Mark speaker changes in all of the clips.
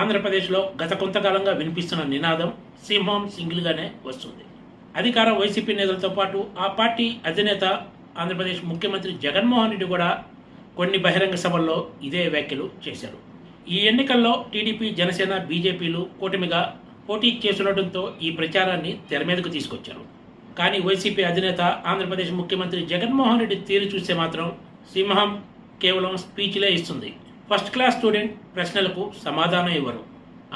Speaker 1: ఆంధ్రప్రదేశ్లో గత కొంతకాలంగా వినిపిస్తున్న నినాదం సింహం సింగిల్గానే వస్తుంది. అధికార వైసీపీ నేతలతో పాటు ఆ పార్టీ అధినేత ఆంధ్రప్రదేశ్ ముఖ్యమంత్రి జగన్మోహన్ రెడ్డి కూడా కొన్ని బహిరంగ సభల్లో ఇదే వ్యాఖ్యలు చేశారు. ఈ ఎన్నికల్లో టీడీపీ జనసేన బీజేపీలు కూటమిగా పోటీ చేస్తుండటంతో ఈ ప్రచారాన్ని తెర మీదకు తీసుకొచ్చారు. కానీ వైసీపీ అధినేత ఆంధ్రప్రదేశ్ ముఖ్యమంత్రి జగన్మోహన్ రెడ్డి తీరు చూస్తే మాత్రం సింహం కేవలం స్పీచ్లే ఇస్తుంది. ఫస్ట్ క్లాస్ స్టూడెంట్ ప్రశ్నలకు సమాధానం ఇవ్వరు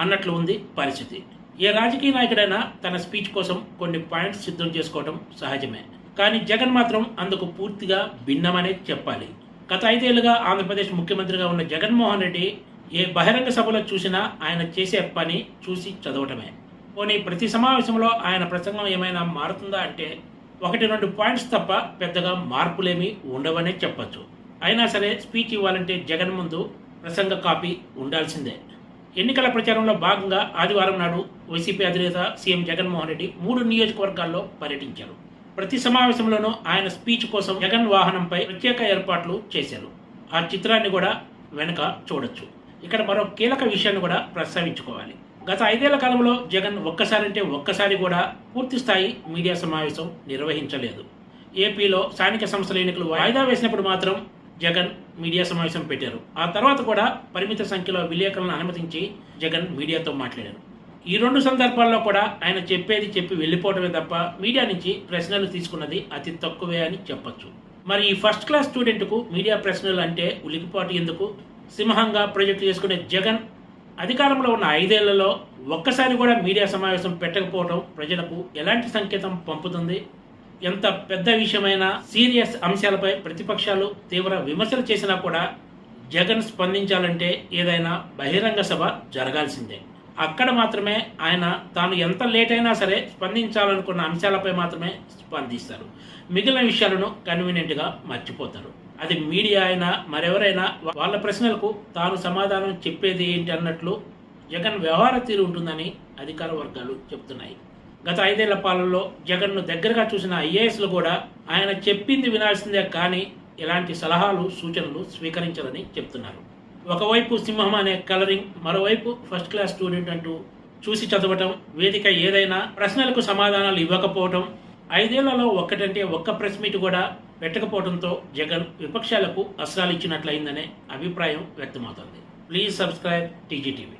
Speaker 1: అన్నట్లు ఉంది పరిస్థితి. ఏ రాజకీయ నాయకుడైనా తన స్పీచ్ కోసం కొన్ని పాయింట్స్ సిద్ధం చేసుకోవడం సహజమే. కానీ జగన్ మాత్రం అందుకు పూర్తిగా భిన్నమనే చెప్పాలి. గత ఐదేళ్ళుగా ఆంధ్రప్రదేశ్ ముఖ్యమంత్రిగా ఉన్న జగన్మోహన్ రెడ్డి ఏ బహిరంగ సభలో చూసినా ఆయన చేసే పని చూసి చదవటమే. పోనీ ప్రతి సమావేశంలో ఆయన ప్రసంగం ఏమైనా మారుతుందా అంటే ఒకటి రెండు పాయింట్స్ తప్ప పెద్దగా మార్పులేమీ ఉండవనే చెప్పచ్చు. అయినా సరే స్పీచ్ ఇవ్వాలంటే జగన్ ముందు ప్రసంగ కాపీ ఉండాల్సిందే. ఎన్నికల ప్రచారంలో భాగంగా ఆదివారం నాడు వైసీపీ అధినేత సీఎం జగన్మోహన్ రెడ్డి మూడు నియోజకవర్గాల్లో పర్యటించారు. ప్రతి సమావేశంలోనూ ఆయన స్పీచ్ కోసం జగన్ వాహనంపై ప్రత్యేక ఏర్పాట్లు చేశారు. ఆ చిత్రాన్ని కూడా వెనుక చూడొచ్చు. ఇక్కడ మరో కీలక విషయాన్ని కూడా ప్రస్తావించుకోవాలి. గత ఐదేళ్ళ కాలంలో జగన్ ఒక్కసారంటే ఒక్కసారి కూడా పూర్తి స్థాయి మీడియా సమావేశం నిర్వహించలేదు. ఏపీలో స్థానిక సంస్థల ఎన్నికలు వాయిదా వేసినప్పుడు మాత్రం జగన్ మీడియా సమావేశం పెట్టారు. ఆ తర్వాత కూడా పరిమిత సంఖ్యలో విలేకరులను అనుమతించి జగన్ మీడియాతో మాట్లాడారు. ఈ రెండు సందర్భాల్లో కూడా ఆయన చెప్పేది చెప్పి వెళ్ళిపోవడమే తప్ప మీడియా నుంచి ప్రశ్నలు తీసుకున్నది అతి తక్కువే అని చెప్పొచ్చు. మరి ఈ ఫస్ట్ క్లాస్ స్టూడెంట్కు మీడియా ప్రశ్నలు అంటే ఉలికిపాటు ఎందుకు? సింహంగా ప్రొజెక్ట్ చేసుకునే జగన్ అధికారంలో ఉన్న ఐదేళ్ళలో ఒక్కసారి కూడా మీడియా సమావేశం పెట్టకపోవడం ప్రజలకు ఎలాంటి సంకేతం పంపుతుంది? ఎంత పెద్ద విషయమైన సీరియస్ అంశాలపై ప్రతిపక్షాలు తీవ్ర విమర్శలు చేసినా కూడా జగన్ స్పందించాలంటే ఏదైనా బహిరంగ సభ జరగాల్సిందే. అక్కడ మాత్రమే ఆయన తాను ఎంత లేట్ అయినా సరే స్పందించాలనుకున్న అంశాలపై మాత్రమే స్పందిస్తారు. మిగిలిన విషయాలను కన్వీనియంట్గా మర్చిపోతారు. అది మీడియా అయినా మరెవరైనా వాళ్ళ ప్రశ్నలకు తాను సమాధానం చెప్పేది ఏంటి అన్నట్లు జగన్ వ్యవహార తీరు ఉంటుందని అధికార వర్గాలు చెప్తున్నాయి. గత ఐదేళ్ళ పాలనలో జగన్ను దగ్గరగా చూసిన ఐఏఎస్లు కూడా ఆయన చెప్పింది వినాల్సిందే కానీ ఇలాంటి సలహాలు సూచనలు స్వీకరించాలని చెప్తున్నారు. ఒకవైపు సింహం అనే కలరింగ్ మరోవైపు ఫస్ట్ క్లాస్ స్టూడెంట్ అంటూ చూసి చదవటం వేదిక ఏదైనా ప్రశ్నలకు సమాధానాలు ఇవ్వకపోవటం ఐదేళ్ళలో ఒక్కటంటే ఒక్క ప్రెస్ మీట్ కూడా పెట్టకపోవడంతో జగన్ విపక్షాలకు అస్త్రాలు ఇచ్చినట్లయిందనే అభిప్రాయం వ్యక్తమవుతోంది. Please subscribe TGTV